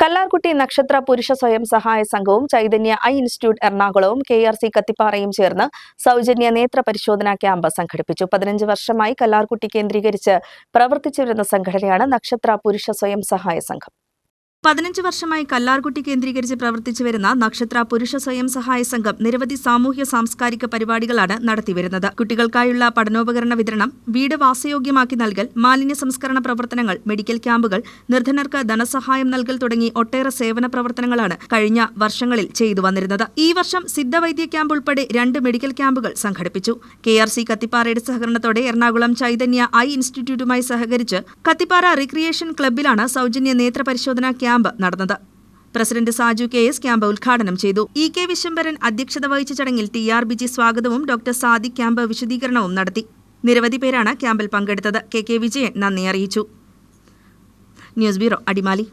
കല്ലാർകുട്ടി നക്ഷത്ര പുരുഷ സ്വയം സഹായ സംഘവും ചൈതന്യ ഐ ഇൻസ്റ്റിറ്റ്യൂട്ട് എറണാകുളവും കെ ആർ സി കത്തിപ്പാറയും ചേർന്ന് സൗജന്യ നേത്ര പരിശോധനാ ക്യാമ്പ് സംഘടിപ്പിച്ചു. പതിനഞ്ച് വർഷമായി കല്ലാർകുട്ടി കേന്ദ്രീകരിച്ച് പ്രവർത്തിച്ചു വരുന്ന സംഘടനയാണ് നക്ഷത്ര പുരുഷ സ്വയം സഹായ സംഘം. പതിനഞ്ച് വർഷമായി കല്ലാർകുട്ടി കേന്ദ്രീകരിച്ച് പ്രവർത്തിച്ചു വരുന്ന നക്ഷത്ര പുരുഷ സ്വയം സഹായ സംഘം നിരവധി സാമൂഹ്യ സാംസ്കാരിക പരിപാടികളാണ് നടത്തിവരുന്നത് കുട്ടികൾക്കായുള്ള പഠനോപകരണ വിതരണം വീട് വാസയോഗ്യമാക്കി നൽകൽ മാലിന്യ സംസ്കരണ പ്രവർത്തനങ്ങൾ മെഡിക്കൽ ക്യാമ്പുകൾ നിർധനർക്ക് ധനസഹായം നൽകൽ തുടങ്ങി ഒട്ടേറെ സേവന പ്രവർത്തനങ്ങളാണ് കഴിഞ്ഞ വർഷങ്ങളിൽ ചെയ്തു വന്നിരുന്നത്. ഈ വർഷം സിദ്ധവൈദ്യ ക്യാമ്പ് ഉൾപ്പെടെ രണ്ട് മെഡിക്കൽ ക്യാമ്പുകൾ സംഘടിപ്പിച്ചു. കെ ആർ സി കത്തിപ്പാറയുടെ സഹകരണത്തോടെ എറണാകുളം ചൈതന്യ ഐ ഇൻസ്റ്റിറ്റ്യൂട്ടുമായി സഹകരിച്ച് കത്തിപ്പാറ റിക്രിയേഷൻ ക്ലബ്ബിലാണ് സൗജന്യ നേത്ര പരിശോധനാ ക്യാമ്പ് നടന്നത്. President Saju K S camp ഉദ്ഘാടനം ചെയ്തു. ഇ കെ വിശംബരൻ അധ്യക്ഷത വഹിച്ച ചടങ്ങിൽ ടി ആർ ബിജി സ്വാഗതവും ഡോക്ടർ സാദിഖ് ക്യാമ്പ് വിശദീകരണവും നടത്തി. നിരവധി പേരാണ് ക്യാമ്പിൽ പങ്കെടുത്തത്. കെ കെ വിജയൻ നന്ദി അറിയിച്ചു. News bureau Adimali.